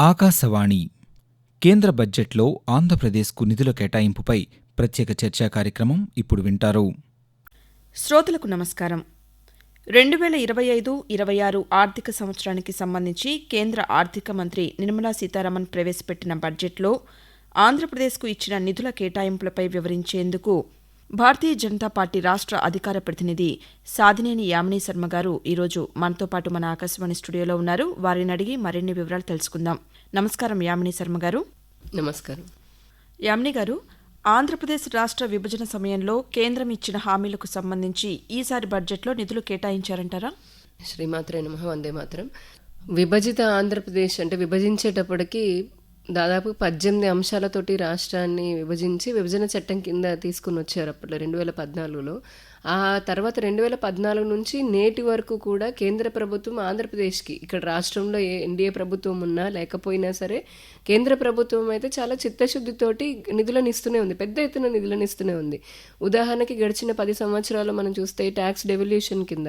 ఆకాశవాణి. కేంద్ర బడ్జెట్లో ఆంధ్రప్రదేశ్కు నిధుల కేటాయింపుపై ప్రత్యేక చర్చా కార్యక్రమం ఇప్పుడు వింటారు. శ్రోతలకు నమస్కారం. రెండు వేల ఇరవై ఐదు ఇరవై ఆరు ఆర్థిక సంవత్సరానికి సంబంధించి కేంద్ర ఆర్థిక మంత్రి నిర్మలా సీతారామన్ ప్రవేశపెట్టిన బడ్జెట్లో ఆంధ్రప్రదేశ్కు ఇచ్చిన నిధుల కేటాయింపులపై వివరించేందుకు భారతీయ జనతా పార్టీ రాష్ట్ర అధికార ప్రతినిధి సాదినేని యామినీ శర్మ గారు ఈరోజు మనతో పాటు మన ఆకాశవాణి స్టూడియోలో ఉన్నారు. వారిని అడిగి మరిన్ని వివరాలు తెలుసుకుందాం. నమస్కారం యామినీ శర్మ గారు. నమస్కారం. యామిని గారు ఆంధ్రప్రదేశ్ రాష్ట్ర విభజన సమయంలో కేంద్రం ఇచ్చిన హామీలకు సంబంధించి ఈసారి బడ్జెట్లో నిధులు కేటాయించారంటారా? శ్రీమాత్రే నమ వందే మాత్రం. విభజిత ఆంధ్రప్రదేశ్ అంటే విభజించేటప్పటికి దాదాపు పద్దెనిమిది అంశాలతోటి రాష్ట్రాన్ని విభజించి విభజన చట్టం కింద తీసుకుని వచ్చారు అప్పట్లో రెండు వేల పద్నాలుగులో. ఆ తర్వాత రెండు వేల పద్నాలుగు నుంచి నేటి వరకు కూడా కేంద్ర ప్రభుత్వం ఆంధ్రప్రదేశ్కి ఇక్కడ రాష్ట్రంలో ఏ ఎన్డీఏ ప్రభుత్వం ఉన్నా లేకపోయినా సరే కేంద్ర ప్రభుత్వం అయితే చాలా చిత్తశుద్ధితోటి నిధులను ఇస్తూనే ఉంది పెద్ద ఎత్తున నిధులను ఇస్తూనే ఉంది. ఉదాహరణకి గడిచిన పది సంవత్సరాలు మనం చూస్తే ట్యాక్స్ డెవల్యూషన్ కింద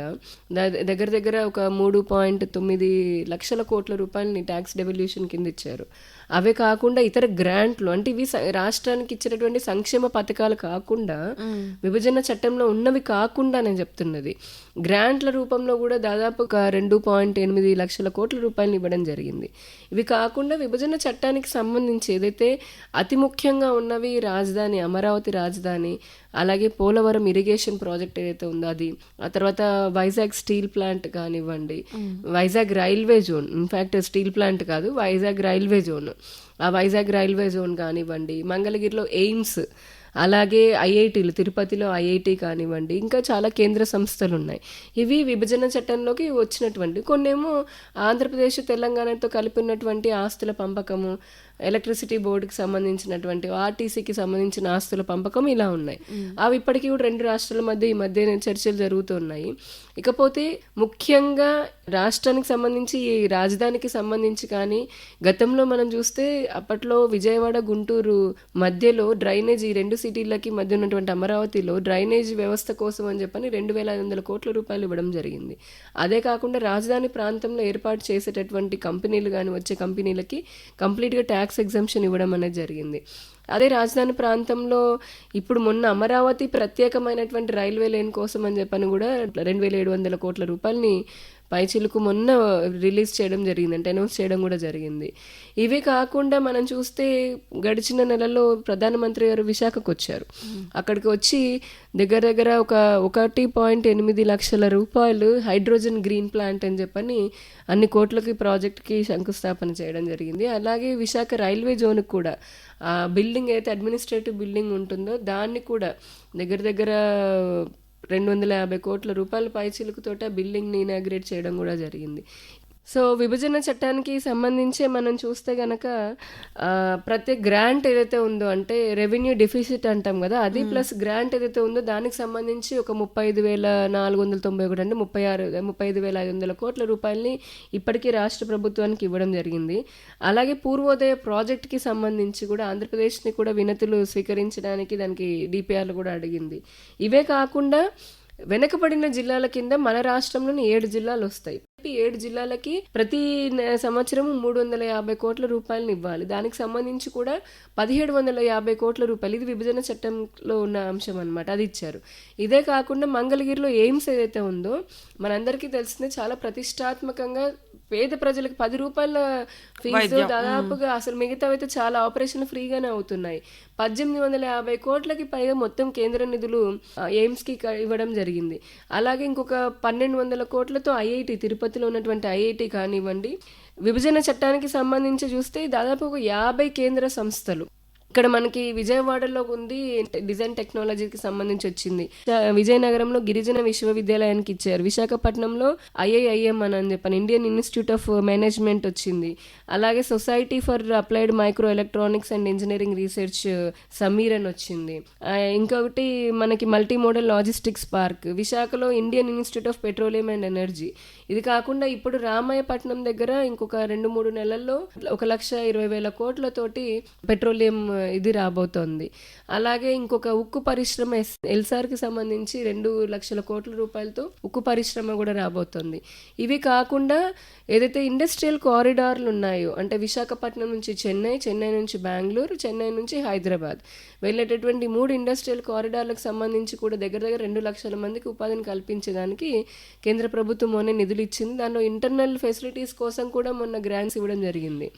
దగ్గర దగ్గర ఒక మూడు పాయింట్ తొమ్మిది లక్షల కోట్ల రూపాయలని ట్యాక్స్ డెవల్యూషన్ కింద ఇచ్చారు. అవే కాకుండా ఇతర గ్రాంట్లు అంటే ఇవి రాష్ట్రానికి ఇచ్చినటువంటి సంక్షేమ పథకాలు కాకుండా విభజన చట్టంలో ఉన్నవి కాకుండా నేను చెప్తున్నది. గ్రాంట్ల రూపంలో కూడా దాదాపు ఒక రెండు పాయింట్ ఎనిమిది లక్షల కోట్ల రూపాయలు ఇవ్వడం జరిగింది. ఇవి కాకుండా విభజన చట్టానికి సంబంధించి ఏదైతే అతి ముఖ్యంగా ఉన్నవి రాజధాని అమరావతి రాజధాని అలాగే పోలవరం ఇరిగేషన్ ప్రాజెక్ట్ ఏదైతే ఉందో అది ఆ తర్వాత వైజాగ్ స్టీల్ ప్లాంట్ కానివ్వండి Vizag railway zone in fact steel plant కాదు వైజాగ్ రైల్వే జోన్. ఆ వైజాగ్ రైల్వే జోన్ కానివ్వండి మంగళగిరిలో ఎయిమ్స్ అలాగే ఐఐటీలు తిరుపతిలో ఐఐటి కానివ్వండి ఇంకా చాలా కేంద్ర సంస్థలు ఉన్నాయి ఇవి విభజన చట్టంలోకి వచ్చినటువంటి కొన్నేమో ఆంధ్రప్రదేశ్ తెలంగాణతో కలిపి ఉన్నటువంటి ఆస్తుల పంపకము ఎలక్ట్రిసిటీ బోర్డుకి సంబంధించినటువంటి ఆర్టీసీకి సంబంధించిన ఆస్తుల పంపకం ఇలా ఉన్నాయి. అవి ఇప్పటికీ కూడా రెండు రాష్ట్రాల మధ్య ఈ మధ్య చర్చలు జరుగుతున్నాయి. ఇకపోతే ముఖ్యంగా రాష్ట్రానికి సంబంధించి ఈ రాజధానికి సంబంధించి కానీ గతంలో మనం చూస్తే అప్పట్లో విజయవాడ గుంటూరు మధ్యలో డ్రైనేజ్ ఈ రెండు సిటీలకి మధ్య ఉన్నటువంటి అమరావతిలో డ్రైనేజ్ వ్యవస్థ కోసం అని చెప్పని రెండు వేల ఐదు వందల కోట్ల రూపాయలు ఇవ్వడం జరిగింది. అదే కాకుండా రాజధాని ప్రాంతంలో ఏర్పాటు చేసేటటువంటి కంపెనీలు కానీ వచ్చే కంపెనీలకి కంప్లీట్గా ట్యాక్స్ ఎగ్జంప్షన్ ఇవ్వడం అనేది జరిగింది. అదే రాజధాని ప్రాంతంలో ఇప్పుడు మొన్న అమరావతి ప్రత్యేకమైనటువంటి రైల్వే లైన్ కోసం అని చెప్పని కూడా రెండు వేల ఏడు వందల కోట్ల రూపాయలని పై చిలుకు మొన్న రిలీజ్ చేయడం జరిగింది అంటే అనౌన్స్ చేయడం కూడా జరిగింది. ఇవే కాకుండా మనం చూస్తే గడిచిన నెలలో ప్రధానమంత్రి గారు విశాఖకు వచ్చారు. అక్కడికి వచ్చి దగ్గర దగ్గర ఒక ఒకటి పాయింట్ ఎనిమిది లక్షల రూపాయలు హైడ్రోజన్ గ్రీన్ ప్లాంట్ అని చెప్పని అన్ని కోట్లకి ప్రాజెక్ట్కి శంకుస్థాపన చేయడం జరిగింది. అలాగే విశాఖ రైల్వే జోన్కి కూడా ఆ బిల్డింగ్ అయితే అడ్మినిస్ట్రేటివ్ బిల్డింగ్ ఉంటుందో దాన్ని కూడా దగ్గర దగ్గర రెండు వందల యాభై కోట్ల రూపాయల పైచిలుకుతోట బిల్డింగ్ని ఇనాగ్రేట్ చేయడం కూడా జరిగింది. సో విభజన చట్టానికి సంబంధించి మనం చూస్తే గనక ప్రతి గ్రాంట్ ఏదైతే ఉందో అంటే రెవెన్యూ డెఫిసిట్ అంటాం కదా అది ప్లస్ గ్రాంట్ ఏదైతే ఉందో దానికి సంబంధించి ఒక ముప్పై ఐదు వేల నాలుగు వందల తొంభై ఒకటి అంటే ముప్పై ఆరు ముప్పై ఐదు వేల ఐదు వందల కోట్ల రూపాయలని ఇప్పటికీ రాష్ట్ర ప్రభుత్వానికి ఇవ్వడం జరిగింది. అలాగే పూర్వోదయ ప్రాజెక్ట్కి సంబంధించి కూడా ఆంధ్రప్రదేశ్ని కూడా వినతులు స్వీకరించడానికి దానికి డిపిఆర్లు కూడా అడిగింది. ఇవే కాకుండా వెనకబడిన జిల్లాల కింద మన రాష్ట్రంలోని ఏడు జిల్లాలు వస్తాయి. ఏడు జిల్లాలకి ప్రతి సంవత్సరం మూడు వందల యాభై కోట్ల రూపాయలను ఇవ్వాలి. దానికి సంబంధించి కూడా పదిహేడు వందల యాభై కోట్ల రూపాయలు. ఇది విభజన చట్టంలో ఉన్న అంశం అనమాట అది ఇచ్చారు. ఇదే కాకుండా మంగళగిరిలో ఎయిమ్స్ ఏదైతే ఉందో మనందరికీ తెలిసిందే చాలా ప్రతిష్టాత్మకంగా పేద ప్రజలకు పది రూపాయల ఫీజు దాదాపుగా అసలు మిగతావైతే చాలా ఆపరేషన్ ఫ్రీగానే అవుతున్నాయి. పద్దెనిమిది వందల యాభై కోట్లకి పైగా మొత్తం కేంద్ర నిధులు ఎయిమ్స్కి క- ఇవ్వడం జరిగింది. అలాగే ఇంకొక పన్నెండు వందల కోట్లతో ఐఐటి తిరుపతిలో ఉన్నటువంటి ఐఐటి కానివ్వండి విభజన చట్టానికి సంబంధించి చూస్తే దాదాపు ఒక యాభై కేంద్ర సంస్థలు. ఇక్కడ మనకి విజయవాడలో ఉంది డిజైన్ టెక్నాలజీకి సంబంధించి వచ్చింది. విజయనగరంలో గిరిజన విశ్వవిద్యాలయానికి ఇచ్చారు. విశాఖపట్నంలో ఐఐఐఎం అని అని చెప్పాను ఇండియన్ ఇన్స్టిట్యూట్ ఆఫ్ మేనేజ్మెంట్ వచ్చింది. అలాగే society for applied micro electronics and engineering research SAMEER అని వచ్చింది. ఇంకొకటి మనకి మల్టీ మోడల్ లాజిస్టిక్స్ పార్క్. విశాఖలో Indian institute of petroleum and energy. ఇది కాకుండా ఇప్పుడు రామాయపట్నం దగ్గర ఇంకొక రెండు మూడు నెలల్లో ఒక లక్ష ఇరవై వేల కోట్లతోటి పెట్రోలియం ఇది రాబోతోంది. అలాగే ఇంకొక ఉక్కు పరిశ్రమ ఎల్సార్కి సంబంధించి రెండు లక్షల కోట్ల రూపాయలతో ఉక్కు పరిశ్రమ కూడా రాబోతోంది. ఇవి కాకుండా ఏదైతే ఇండస్ట్రియల్ కారిడార్లు ఉన్నాయో అంటే విశాఖపట్నం నుంచి చెన్నై చెన్నై నుంచి బెంగళూరు చెన్నై నుంచి హైదరాబాద్ వెళ్ళేటటువంటి మూడు ఇండస్ట్రియల్ కారిడార్లకు సంబంధించి కూడా దగ్గర దగ్గర రెండు లక్షల మందికి ఉపాధిని కల్పించడానికి కేంద్ర ప్రభుత్వం మొన్న నిధులు ఇచ్చింది. దానిలో ఇంటర్నల్ ఫెసిలిటీస్ కోసం కూడా మొన్న గ్రాంట్స్ ఇవ్వడం జరిగింది.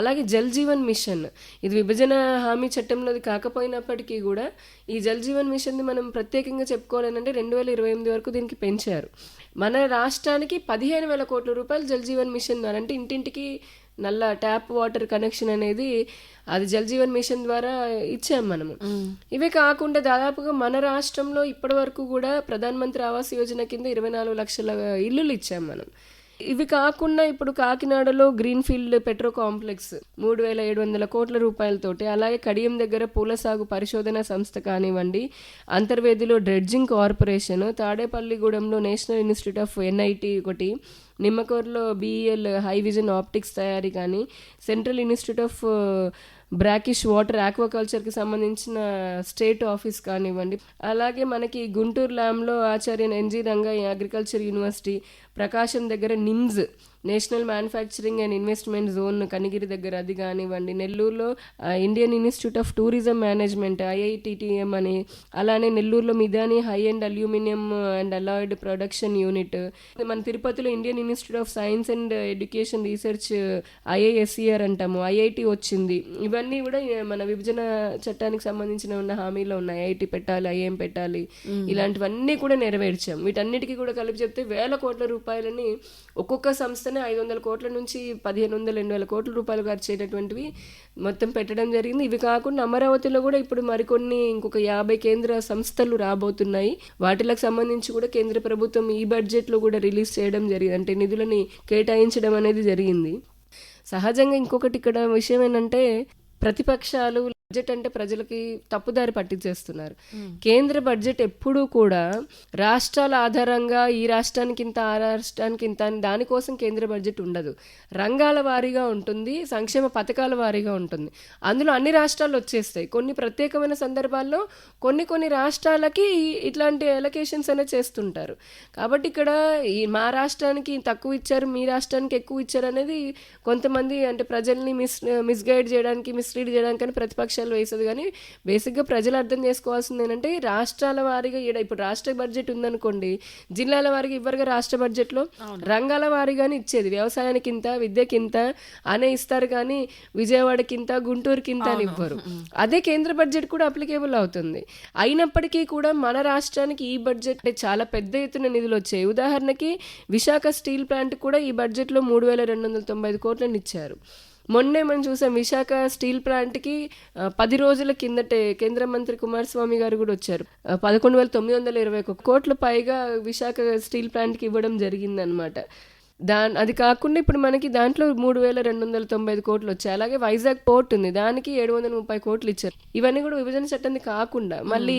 అలాగే జల్ జీవన్ మిషన్. ఇది విభజన హామీ చట్టంలోది కాకపోయినప్పటికీ కూడా ఈ జల్ జీవన్ మిషన్ని మనం ప్రత్యేకంగా చెప్పుకోవాలంటే రెండు వేల ఇరవై ఎనిమిది వరకు దీనికి పెంచారు. మన రాష్ట్రానికి పదిహేను వేల కోట్ల రూపాయలు జల్ జీవన్ మిషన్ ద్వారా అంటే ఇంటింటికి నల్ల ట్యాప్ వాటర్ కనెక్షన్ అనేది అది జల్ జీవన్ మిషన్ ద్వారా ఇచ్చాం మనము. ఇవే కాకుండా దాదాపుగా మన రాష్ట్రంలో ఇప్పటి వరకు కూడా ప్రధాన మంత్రి ఆవాస్ యోజన కింద ఇరవై నాలుగు లక్షల ఇల్లులు ఇచ్చాం మనం. ఇవి కాకుండా ఇప్పుడు కాకినాడలో గ్రీన్ ఫీల్డ్ పెట్రో కాంప్లెక్స్ మూడు వేల ఏడు వందల కోట్ల రూపాయలతోటి అలాగే కడియం దగ్గర పూల సాగు పరిశోధన సంస్థ కానివ్వండి అంతర్వేదిలో డ్రెడ్జింగ్ కార్పొరేషన్ తాడేపల్లిగూడెంలో నేషనల్ ఇన్స్టిట్యూట్ ఆఫ్ ఎన్ఐటి ఒకటి నిమ్మకూరులో బీఈఎల్ హై విజన్ ఆప్టిక్స్ తయారీ కానీ central institute of brackish water ఆక్వాకల్చర్కి సంబంధించిన స్టేట్ ఆఫీస్ కానివ్వండి. అలాగే మనకి Guntur ల్యాంలో Acharya NG Rangaiah agriculture university Prakasam దగ్గర NIMZ national manufacturing and investment zone Kanigiri దగ్గర అది కానివ్వండి. నెల్లూరులో Indian institute of tourism management IITTM అని అలానే నెల్లూరులో Midhani high and aluminium and alloyed production unit. మన తిరుపతిలో Indian institute of science and education research IISER అంటాము ఐఐటి వచ్చింది. ఇవన్నీ కూడా మన విభజన చట్టానికి సంబంధించిన ఉన్న హామీలో ఉన్నాయి. ఐఐటి పెట్టాలి ఐఎం పెట్టాలి. ఇలాంటివన్నీ కూడా నెరవేర్చాం. వీటన్నిటికీ కూడా కలిపి చెప్తే వేల కోట్ల రూపాయలని ఒక్కొక్క సంస్థనే ఐదు వందల కోట్ల నుంచి పదిహేను వందల రెండు వేల కోట్ల రూపాయలు ఖర్చు అయినటువంటివి మొత్తం పెట్టడం జరిగింది. ఇవి కాకుండా అమరావతిలో కూడా ఇప్పుడు మరికొన్ని ఇంకొక యాభై కేంద్ర సంస్థలు రాబోతున్నాయి. వాటిలకు సంబంధించి కూడా కేంద్ర ప్రభుత్వం ఈ బడ్జెట్లో కూడా రిలీజ్ చేయడం జరిగింది. అంటే నిధులని కేటాయించడం అనేది జరిగింది. సహజంగా ఇంకొకటి ఇక్కడ విషయం ఏంటంటే ప్రతిపక్షాలు బడ్జెట్ అంటే ప్రజలకి తప్పుదారి పట్టించేస్తున్నారు. కేంద్ర బడ్జెట్ ఎప్పుడూ కూడా రాష్ట్రాల ఆధారంగా ఈ రాష్ట్రానికి ఇంత ఆ రాష్ట్రానికి ఇంత అని దానికోసం కేంద్ర బడ్జెట్ ఉండదు. రంగాల వారీగా ఉంటుంది సంక్షేమ పథకాల వారీగా ఉంటుంది. అందులో అన్ని రాష్ట్రాలు వచ్చేస్తాయి. కొన్ని ప్రత్యేకమైన సందర్భాల్లో కొన్ని కొన్ని రాష్ట్రాలకి ఇట్లాంటి ఎలకేషన్స్ అనేది చేస్తుంటారు. కాబట్టి ఇక్కడ ఈ మా రాష్ట్రానికి తక్కువ ఇచ్చారు మీ రాష్ట్రానికి ఎక్కువ ఇచ్చారు అనేది కొంతమంది అంటే ప్రజల్ని మిస్ మిస్గైడ్ చేయడానికి మిస్లీడ్ చేయడానికి అని ప్రతిపక్షాలు వేసేది కానీ బేసిక్గా ప్రజలు అర్థం చేసుకోవాల్సింది ఏంటంటే రాష్ట్రాల వారీగా ఈడ ఇప్పుడు రాష్ట్ర బడ్జెట్ ఉందనుకోండి జిల్లాల వారీగా ఇవ్వరుగా రాష్ట్ర బడ్జెట్లో? రంగాల వారీగానే ఇచ్చేది. వ్యవసాయానికి ఇంత విద్యకి ఇంత అనే ఇస్తారు కానీ విజయవాడకి ఇంత గుంటూరుకి ఇంత అని ఇవ్వరు అదే కేంద్ర బడ్జెట్ కూడా అప్లికేబుల్ అవుతుంది. అయినప్పటికీ కూడా మన రాష్ట్రానికి ఈ బడ్జెట్ అంటే చాలా పెద్ద ఎత్తున నిధులు వచ్చాయి. ఉదాహరణకి విశాఖ స్టీల్ ప్లాంట్ కూడా ఈ బడ్జెట్లో మూడు వేల రెండు వందల తొంభై ఐదు కోట్లను ఇచ్చారు. మొన్నే మనం చూసాం విశాఖ స్టీల్ ప్లాంట్కి పది రోజుల కిందటే కేంద్ర మంత్రి కుమారస్వామి గారు కూడా వచ్చారు. పదకొండు వేల తొమ్మిది వందల ఇరవై ఒక కోట్ల పైగా విశాఖ స్టీల్ ప్లాంట్కి ఇవ్వడం జరిగిందనమాట దాని అది కాకుండా ఇప్పుడు మనకి దాంట్లో మూడు వేల రెండు వందల తొంభై ఐదు కోట్లు వచ్చాయి. అలాగే వైజాగ్ పోర్ట్ ఉంది. దానికి ఏడు వందల ముప్పై కోట్లు ఇచ్చారు. ఇవన్నీ కూడా విభజన చట్టాన్ని కాకుండా మళ్ళీ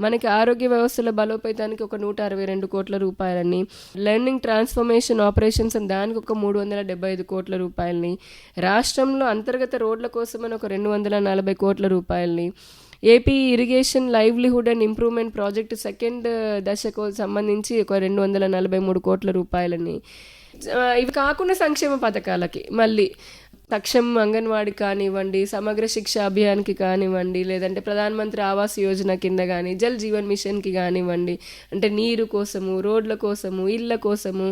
మనకి ఆరోగ్య వ్యవస్థల బలోపేతానికి ఒక నూట అరవై రెండు కోట్ల రూపాయలని లెర్నింగ్ ట్రాన్స్ఫర్మేషన్ ఆపరేషన్స్ అని దానికి ఒక మూడు వందల డెబ్బై ఐదు కోట్ల రూపాయలని రాష్ట్రంలో అంతర్గత రోడ్ల కోసమని ఒక రెండు వందల నలభై కోట్ల రూపాయలని AP irrigation livelihood and improvement project second uh, దశకు సంబంధించి ఒక రెండు వందల నలభై మూడు కోట్ల రూపాయలని uh, ఇవి కాకుండా సంక్షేమ పథకాలకి మళ్ళీ తక్షం అంగన్వాడి కానివ్వండి సమగ్ర శిక్ష అభియాన్కి కానివ్వండి లేదంటే ప్రధానమంత్రి ఆవాస్ యోజన కింద కానీ జల్ జీవన్ మిషన్కి కానివ్వండి అంటే నీరు కోసము రోడ్ల కోసము ఇళ్ళ కోసము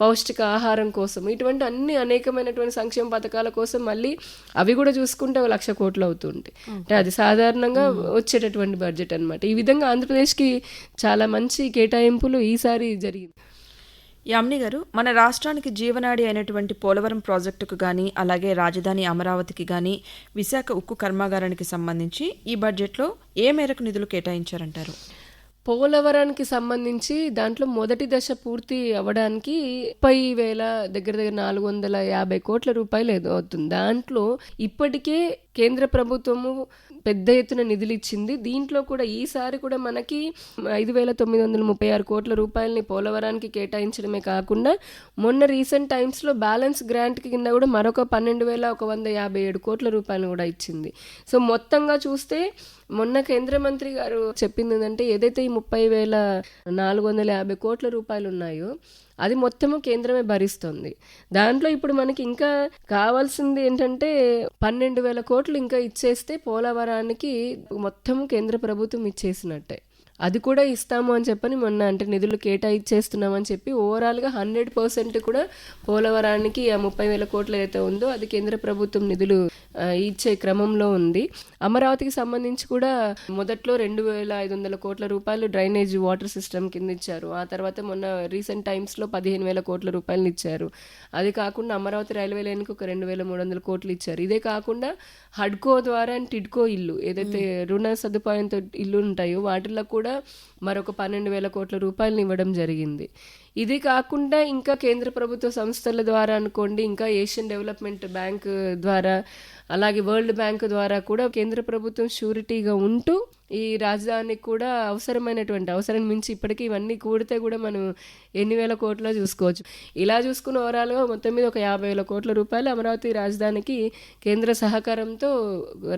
పౌష్టిక ఆహారం కోసం ఇటువంటి అన్ని అనేకమైనటువంటి సంక్షేమ పథకాల కోసం మళ్ళీ అవి కూడా చూసుకుంటే ఒక లక్ష కోట్లు అవుతుంటాయి. అంటే అది సాధారణంగా వచ్చేటటువంటి బడ్జెట్ అన్నమాట. ఈ విధంగా ఆంధ్రప్రదేశ్కి చాలా మంచి కేటాయింపులు ఈసారి జరిగింది. యామ్ని గారు మన రాష్ట్రానికి జీవనాడి అయినటువంటి పోలవరం ప్రాజెక్టుకు కానీ అలాగే రాజధాని అమరావతికి కానీ విశాఖ ఉక్కు కర్మాగారానికి సంబంధించి ఈ బడ్జెట్లో ఏ మేరకు నిధులు కేటాయించారంటారు? పోలవరానికి సంబంధించి దాంట్లో మొదటి దశ పూర్తి అవ్వడానికి ముప్పై వేల దగ్గర దగ్గర నాలుగు వందల యాభై కోట్ల రూపాయలు ఏదో అవుతుంది. దాంట్లో ఇప్పటికే కేంద్ర ప్రభుత్వము పెద్ద ఎత్తున నిధులు ఇచ్చింది దీంట్లో కూడా ఈసారి కూడా మనకి ఐదు వేల తొమ్మిది వందల ముప్పై ఆరు కోట్ల రూపాయలని పోలవరానికి కేటాయించడమే కాకుండా మొన్న రీసెంట్ టైమ్స్లో బ్యాలెన్స్ గ్రాంట్ కింద కూడా మరొక పన్నెండు వేల ఒక వంద యాభై ఏడు కోట్ల రూపాయలు కూడా ఇచ్చింది. సో మొత్తంగా చూస్తే మొన్న కేంద్ర మంత్రి గారు చెప్పింది ఏంటంటే ఏదైతే ఈ ముప్పై వేల నాలుగు వందల యాభై కోట్ల రూపాయలు ఉన్నాయో అది మొత్తము కేంద్రమే భరిస్తుంది. దాంట్లో ఇప్పుడు మనకి ఇంకా కావాల్సింది ఏంటంటే పన్నెండు వేల కోట్లు ఇంకా ఇచ్చేస్తే పోలవరానికి మొత్తము కేంద్ర ప్రభుత్వం ఇచ్చేసినట్టే. అది కూడా ఇస్తాము అని చెప్పని మొన్న అంటే నిధులు కేటాయించేస్తున్నామని చెప్పి ఓవరాల్గా హండ్రెడ్ పర్సెంట్ కూడా పోలవరానికి ఆ ముప్పై వేల కోట్లు ఏదైతే ఉందో అది కేంద్ర ప్రభుత్వం నిధులు ఇచ్చే క్రమంలో ఉంది. అమరావతికి సంబంధించి కూడా మొదట్లో రెండు వేల ఐదు వందల కోట్ల రూపాయలు డ్రైనేజ్ వాటర్ సిస్టమ్ కింద ఇచ్చారు. ఆ తర్వాత మొన్న రీసెంట్ టైమ్స్లో పదిహేను వేల కోట్ల రూపాయలు ఇచ్చారు. అది కాకుండా అమరావతి రైల్వే లైన్కి ఒక రెండు వేల మూడు వందల కోట్లు ఇచ్చారు. ఇదే కాకుండా హడ్కో ద్వారా అండ్ టిడ్కో ఇల్లు ఏదైతే రుణ సదుపాయంతో ఇల్లు ఉంటాయో వాటిల్లో కూడా మరొక పన్నెండు వేల కోట్ల రూపాయలను ఇవ్వడం జరిగింది. ఇది కాకుండా ఇంకా కేంద్ర ప్రభుత్వ సంస్థల ద్వారా అనుకోండి ఇంకా ఏషియన్ డెవలప్మెంట్ బ్యాంక్ ద్వారా అలాగే వరల్డ్ బ్యాంక్ ద్వారా కూడా కేంద్ర ప్రభుత్వం షూరిటీగా ఉంటూ ఈ రాజధానికి కూడా అవసరమైనటువంటి అవసరం మించి ఇప్పటికీ ఇవన్నీ కూడితే కూడా మనం ఎన్ని వేల కోట్ల చూసుకోవచ్చు. ఇలా చూసుకున్న ఓవరాల్గా మొత్తం మీద ఒక యాభై వేల కోట్ల రూపాయలు అమరావతి రాజధానికి కేంద్ర సహకారంతో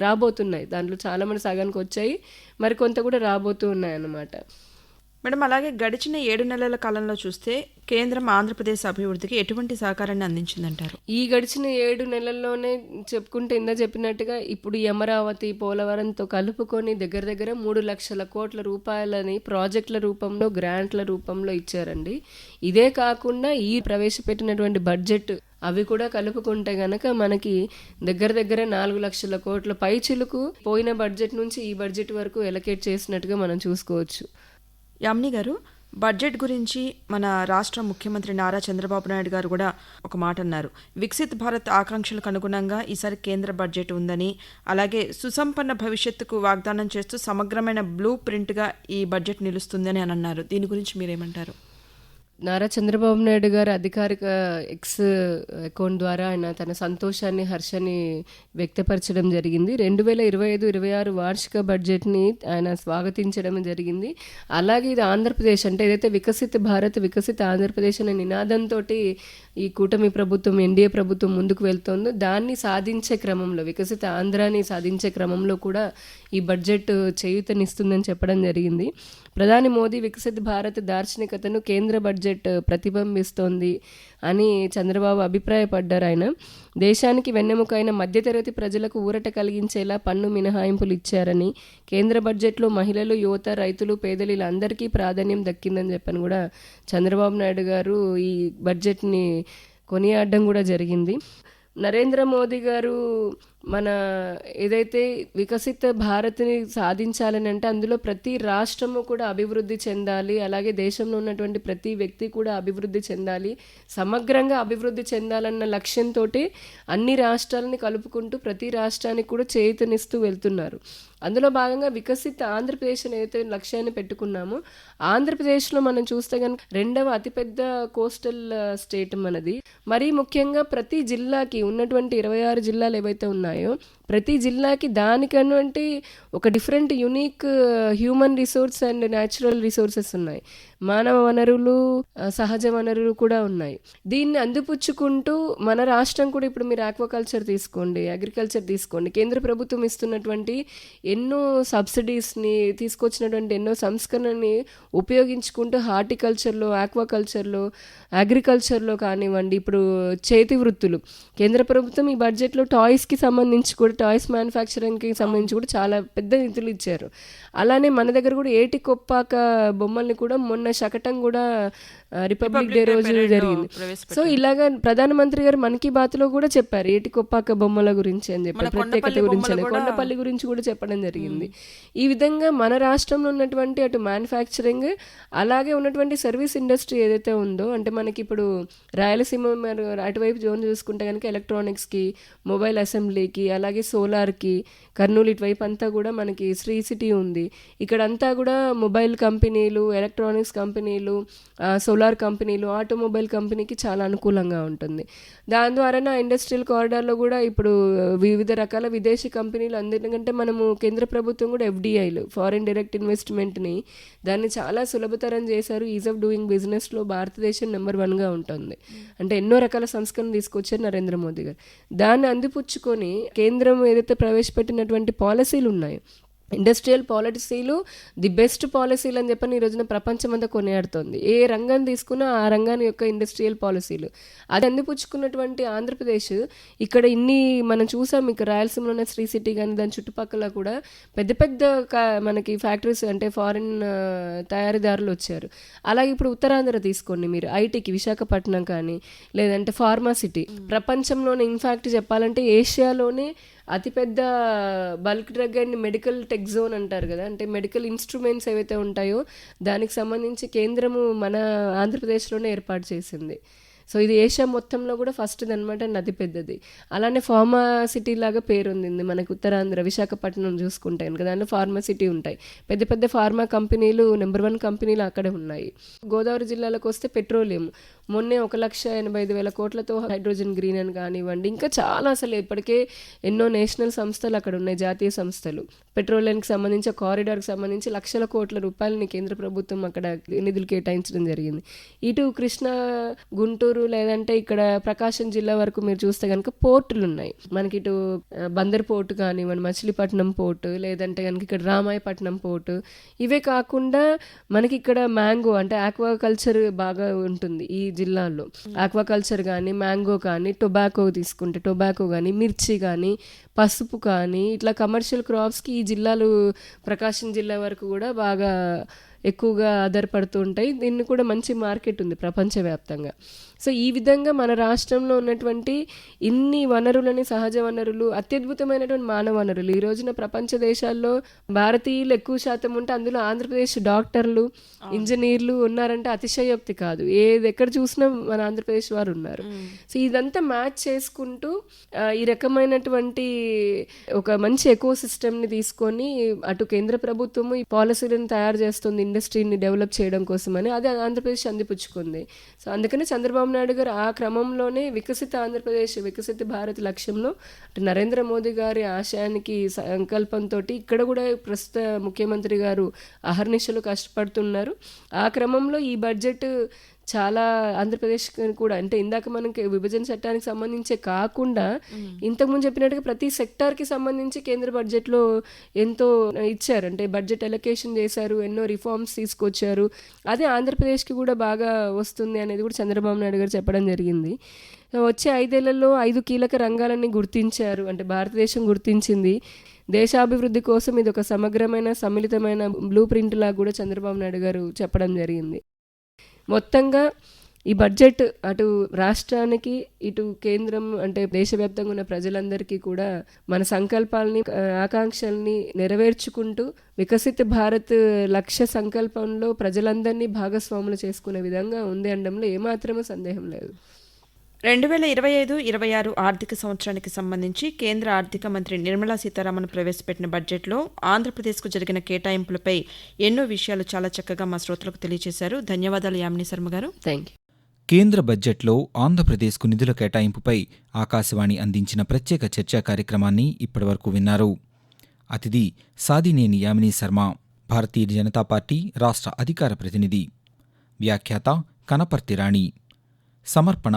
రాబోతున్నాయి. దాంట్లో చాలామంది సగానికి వచ్చాయి. మరి కొంత కూడా రాబోతూ ఉన్నాయి అన్నమాట మేడం అలాగే గడిచిన ఏడు నెలల కాలంలో చూస్తే కేంద్రం ఆంధ్రప్రదేశ్ అభివృద్ధికి ఎటువంటి సహకారాన్ని అందించిందంటారు? ఈ గడిచిన ఏడు నెలల్లోనే చెప్పుకుంటే ఇందా చెప్పినట్టుగా ఇప్పుడు అమరావతి పోలవరంతో కలుపుకొని దగ్గర దగ్గర మూడు లక్షల కోట్ల రూపాయలని ప్రాజెక్టుల రూపంలో గ్రాంట్ల రూపంలో ఇచ్చారండి. ఇదే కాకుండా ఈ ప్రవేశపెట్టినటువంటి బడ్జెట్ అవి కూడా కలుపుకుంటే గనక మనకి దగ్గర దగ్గర నాలుగు లక్షల కోట్ల పైచిలుకు పోయిన బడ్జెట్ నుంచి ఈ బడ్జెట్ వరకు ఎలకేట్ చేసినట్టుగా మనం చూసుకోవచ్చు. యామిని గారు బడ్జెట్ గురించి మన రాష్ట్ర ముఖ్యమంత్రి నారా చంద్రబాబు నాయుడు గారు కూడా ఒక మాట అన్నారు. వికసిత్ భారత్ ఆకాంక్షలకు అనుగుణంగా ఈసారి కేంద్ర బడ్జెట్ ఉందని అలాగే సుసంపన్న భవిష్యత్తుకు వాగ్దానం చేస్తూ సమగ్రమైన బ్లూ ప్రింట్గా ఈ బడ్జెట్ నిలుస్తుందని అని అన్నారు. దీని గురించి మీరేమంటారు? నారా చంద్రబాబు నాయుడు గారు అధికారిక ఎక్స్ అకౌంట్ ద్వారా ఆయన తన సంతోషాన్ని హర్షాన్ని వ్యక్తపరచడం జరిగింది. రెండు వేల ఇరవై ఐదు ఇరవై ఆరు వార్షిక బడ్జెట్ని ఆయన స్వాగతించడం జరిగింది. అలాగే ఇది ఆంధ్రప్రదేశ్ అంటే ఏదైతే వికసిత భారత్ వికసిత ఆంధ్రప్రదేశ్ అనే నినాదంతో ఈ కూటమి ప్రభుత్వం ఎన్డీఏ ప్రభుత్వం ముందుకు వెళ్తోందో. దాన్ని సాధించే క్రమంలో వికసిత ఆంధ్రాని సాధించే క్రమంలో కూడా ఈ బడ్జెట్ చేయూతనిస్తుందని చెప్పడం జరిగింది. ప్రధాని మోదీ వికసిత్ భారత్ దార్శనికతను కేంద్ర బడ్జెట్ ప్రతిబింబిస్తోంది అని చంద్రబాబు అభిప్రాయపడ్డారు ఆయన. దేశానికి వెన్నెముకైన మధ్యతరగతి ప్రజలకు ఊరట కలిగించేలా పన్ను మినహాయింపులు ఇచ్చారని కేంద్ర బడ్జెట్లో మహిళలు యువత రైతులు పేదలు ఇలా అందరికీ ప్రాధాన్యం దక్కిందని చెప్పని కూడా చంద్రబాబు నాయుడు గారు ఈ బడ్జెట్ని కొనియాడడం కూడా జరిగింది. నరేంద్ర మోదీ గారు మన ఏదైతే వికసిత భారత్ని సాధించాలని అంటే అందులో ప్రతి రాష్ట్రము కూడా అభివృద్ధి చెందాలి అలాగే దేశంలో ఉన్నటువంటి ప్రతి వ్యక్తి కూడా అభివృద్ధి చెందాలి సమగ్రంగా అభివృద్ధి చెందాలన్న లక్ష్యంతో అన్ని రాష్ట్రాలని కలుపుకుంటూ ప్రతి రాష్ట్రానికి కూడా చేతనిస్తూ వెళ్తున్నారు. అందులో భాగంగా వికసిత ఆంధ్రప్రదేశ్ అని ఏదైతే లక్ష్యాన్ని పెట్టుకున్నామో ఆంధ్రప్రదేశ్లో మనం చూస్తే కనుక రెండవ అతిపెద్ద కోస్టల్ స్టేట్ మనది. మరీ ముఖ్యంగా ప్రతి జిల్లాకి ఉన్నటువంటి ఇరవై ఆరు జిల్లాలు ఏవైతే ఉన్నాయో ఉన్నాయి ప్రతి జిల్లాకి దానికటువంటి ఒక different unique uh, human resource and natural resources ఉన్నాయి. మానవ వనరులు uh, సహజ వనరులు కూడా ఉన్నాయి. దీన్ని అందిపుచ్చుకుంటూ మన రాష్ట్రం కూడా ఇప్పుడు మీరు ఆక్వాకల్చర్ తీసుకోండి అగ్రికల్చర్ తీసుకోండి. కేంద్ర ప్రభుత్వం ఇస్తున్నటువంటి ఎన్నో సబ్సిడీస్ని తీసుకొచ్చినటువంటి ఎన్నో సంస్కరణని ఉపయోగించుకుంటూ హార్టికల్చర్లో ఆక్వాకల్చర్లో అగ్రికల్చర్లో కానివ్వండి ఇప్పుడు చేతి వృత్తులు. కేంద్ర ప్రభుత్వం ఈ బడ్జెట్లో టాయ్స్కి సంబంధించి కూడా టాయ్స్ మ్యానుఫ్యాక్చరింగ్కి సంబంధించి కూడా చాలా పెద్ద నిధులు ఇచ్చారు. అలానే మన దగ్గర కూడా ఏటి కొప్పాక బొమ్మల్ని కూడా మొన్న శకటం కూడా రిపబ్లిక్ డే రోజు జరిగింది. సో ఇలాగా ప్రధానమంత్రి గారు మన్ కీ బాత్లో కూడా చెప్పారు ఏటి కొప్పాక బొమ్మల గురించి అని చెప్పారు. ప్రత్యేకత గురించి అని కొండపల్లి గురించి కూడా చెప్పడం జరిగింది. ఈ విధంగా మన రాష్ట్రంలో ఉన్నటువంటి అటు మ్యానుఫ్యాక్చరింగ్ అలాగే ఉన్నటువంటి సర్వీస్ ఇండస్ట్రీ ఏదైతే ఉందో అంటే మనకి ఇప్పుడు రాయలసీమ అటువైపు జోన్ చూసుకుంటే కనుక ఎలక్ట్రానిక్స్కి మొబైల్ అసెంబ్లీకి అలాగే సోలార్కి కర్నూలు ఇటువైపు అంతా కూడా మనకి శ్రీ సిటీ ఉంది. ఇక్కడంతా కూడా మొబైల్ కంపెనీలు ఎలక్ట్రానిక్స్ కంపెనీలు సోలార్ కంపెనీలు ఆటోమొబైల్ కంపెనీకి చాలా అనుకూలంగా ఉంటుంది. దాని ద్వారా నా ఇండస్ట్రియల్ కారిడార్లో కూడా ఇప్పుడు వివిధ రకాల విదేశీ కంపెనీలు అందుకంటే మనము కేంద్ర ప్రభుత్వం కూడా ఎఫ్డిఐలు ఫారిన్ డైరెక్ట్ ఇన్వెస్ట్మెంట్ని దాన్ని చాలా సులభతరం చేశారు. ఈజ్ ఆఫ్ డూయింగ్ బిజినెస్లో భారతదేశం నెంబర్ వన్గా ఉంటుంది. అంటే ఎన్నో రకాల సంస్కరణలు తీసుకొచ్చారు నరేంద్ర మోదీ గారు. దాన్ని అందిపుచ్చుకొని కేంద్రం ఏదైతే ప్రవేశపెట్టినటువంటి పాలసీలు ఉన్నాయో ఇండస్ట్రియల్ పాలసీలు ది బెస్ట్ పాలసీలు అని చెప్పని ఈ రోజున ప్రపంచం అంతా కొనియాడుతోంది. ఏ రంగం తీసుకున్నా ఆ రంగాన్ని యొక్క ఇండస్ట్రియల్ పాలసీలు అది అందిపుచ్చుకున్నటువంటి ఆంధ్రప్రదేశ్ ఇక్కడ ఇన్ని మనం చూసాం ఇక్కడ రాయలసీమలో ఉన్న శ్రీ సిటీ కానీ దాని చుట్టుపక్కల కూడా పెద్ద పెద్ద మనకి ఫ్యాక్టరీస్ అంటే ఫారిన్ తయారీదారులు వచ్చారు. అలాగే ఇప్పుడు ఉత్తరాంధ్ర తీసుకోండి మీరు ఐటీకి విశాఖపట్నం కానీ లేదంటే ఫార్మా సిటీ ప్రపంచంలోనే ఇన్ఫ్యాక్ట్ చెప్పాలంటే ఏషియాలోనే అతిపెద్ద bulk drug and medical tech zone అంటారు కదా. అంటే మెడికల్ ఇన్స్ట్రుమెంట్స్ ఏవైతే ఉంటాయో దానికి సంబంధించి కేంద్రము మన ఆంధ్రప్రదేశ్లోనే ఏర్పాటు చేసింది. సో ఇది ఏషియా మొత్తంలో కూడా ఫస్ట్ అనమాట నది పెద్దది. అలానే ఫార్మా సిటీ లాగా పేరొందింది మనకు ఉత్తరాంధ్ర విశాఖపట్నం చూసుకుంటే కనుక. దాంట్లో ఫార్మా సిటీ ఉంటాయి. పెద్ద పెద్ద ఫార్మా కంపెనీలు నెంబర్ వన్ కంపెనీలు అక్కడే ఉన్నాయి. గోదావరి జిల్లాలకు వస్తే పెట్రోలియం. మొన్నే ఒక లక్ష ఎనభై ఐదు వేల కోట్లతో హైడ్రోజన్ గ్రీన్ అని కానివ్వండి. ఇంకా చాలా అసలు ఇప్పటికే ఎన్నో నేషనల్ సంస్థలు అక్కడ ఉన్నాయి జాతీయ సంస్థలు. పెట్రోలియంకి సంబంధించి కారిడార్కి సంబంధించి లక్షల కోట్ల రూపాయలని కేంద్ర ప్రభుత్వం అక్కడ నిధులు కేటాయించడం జరిగింది. ఇటు కృష్ణా గుంటూరు లేదంటే ఇక్కడ ప్రకాశం జిల్లా వరకు మీరు చూస్తే కనుక పోర్టులు ఉన్నాయి మనకి ఇటు బందర్ పోర్టు కానివ్వండి మచిలీపట్నం పోర్టు లేదంటే కనుక ఇక్కడ రామాయపట్నం పోర్టు ఇవే కాకుండా మనకి ఇక్కడ మ్యాంగో అంటే ఆక్వాకల్చర్ బాగా ఉంటుంది ఈ జిల్లాలో ఆక్వాకల్చర్ కానీ మ్యాంగో కానీ టొబాకో తీసుకుంటే టొబాకో కానీ మిర్చి కానీ పసుపు కానీ ఇట్లా కమర్షియల్ క్రాప్స్కి ఈ జిల్లాలు ప్రకాశం జిల్లా వరకు కూడా బాగా ఎక్కువగా ఆధారపడుతూ ఉంటాయి. దీన్ని కూడా మంచి మార్కెట్ ఉంది ప్రపంచవ్యాప్తంగా. సో ఈ విధంగా మన రాష్ట్రంలో ఉన్నటువంటి ఇన్ని వనరులని సహజ వనరులు అత్యద్భుతమైనటువంటి మానవ వనరులు ఈ రోజున ప్రపంచ దేశాల్లో భారతీయులు ఎక్కువ శాతం ఉంటే అందులో ఆంధ్రప్రదేశ్ డాక్టర్లు ఇంజనీర్లు ఉన్నారంటే అతిశయోక్తి కాదు. ఏది ఎక్కడ చూసినా మన ఆంధ్రప్రదేశ్ వారు ఉన్నారు. సో ఇదంతా మ్యాచ్ చేసుకుంటూ ఈ రకమైనటువంటి ఒక మంచి ఎకో ని తీసుకొని అటు కేంద్ర ప్రభుత్వము ఈ పాలసీలను తయారు చేస్తుంది. ఇండస్ట్రీని డెవలప్ చేయడం కోసమని అది ఆంధ్రప్రదేశ్ అందిపుచ్చుకుంది. సో అందుకనే చంద్రబాబు నాయుడు గారు ఆ క్రమంలోనే వికసిత ఆంధ్రప్రదేశ్ వికసిత భారత్ లక్ష్యంలో నరేంద్ర మోదీ గారి ఆశయానికి సంకల్పంతో ఇక్కడ కూడా ప్రస్తుత ముఖ్యమంత్రి గారు అహర్నిశలు కష్టపడుతున్నారు. ఆ క్రమంలో ఈ బడ్జెట్ చాలా ఆంధ్రప్రదేశ్ కూడా అంటే ఇందాక మనకి విభజన చట్టానికి సంబంధించే కాకుండా ఇంతకుముందు చెప్పినట్టుగా ప్రతి సెక్టార్కి సంబంధించి కేంద్ర బడ్జెట్లో ఎంతో ఇచ్చారు. అంటే బడ్జెట్ ఎలకేషన్ చేశారు ఎన్నో రిఫార్మ్స్ తీసుకొచ్చారు. అదే ఆంధ్రప్రదేశ్కి కూడా బాగా వస్తుంది అనేది కూడా చంద్రబాబు నాయుడు గారు చెప్పడం జరిగింది. వచ్చే ఐదేళ్ళలో ఐదు కీలక రంగాలని గుర్తించారు. అంటే భారతదేశం గుర్తించింది. దేశాభివృద్ధి కోసం ఇది ఒక సమగ్రమైన సమ్మిళితమైన బ్లూ ప్రింట్ లాగా కూడా చంద్రబాబు నాయుడు గారు చెప్పడం జరిగింది. మొత్తంగా ఈ బడ్జెట్ అటు రాష్ట్రానికి ఇటు కేంద్రం అంటే దేశవ్యాప్తంగా ఉన్న ప్రజలందరికీ కూడా మన సంకల్పాలని ఆకాంక్షల్ని నెరవేర్చుకుంటూ వికసిత భారత్ లక్ష్య సంకల్పంలో ప్రజలందరినీ భాగస్వాములు చేసుకునే విధంగా ఉంది అనడంలో ఏమాత్రమూ సందేహం లేదు. రెండు వేల ఇరవై ఐదు ఇరవై ఆరు ఆర్థిక సంవత్సరానికి సంబంధించి కేంద్ర ఆర్థిక మంత్రి నిర్మలా సీతారామన్ ప్రవేశపెట్టిన బడ్జెట్లో ఆంధ్రప్రదేశ్కు జరిగిన కేటాయింపులపై ఎన్నో విషయాలు చాలా చక్కగా మా శ్రోతలకు తెలియజేశారు ధన్యవాదాలు యామిని శర్మ గారు. కేంద్ర బడ్జెట్లో ఆంధ్రప్రదేశ్కు నిధుల కేటాయింపుపై ఆకాశవాణి అందించిన ప్రత్యేక చర్చా కార్యక్రమాన్ని ఇప్పటివరకు విన్నారు. అతిథి సాదినేని యామిని శర్మ భారతీయ జనతా పార్టీ రాష్ట్ర అధికార ప్రతినిధి. వ్యాఖ్యాత కనపర్తి రాణి. సమర్పణ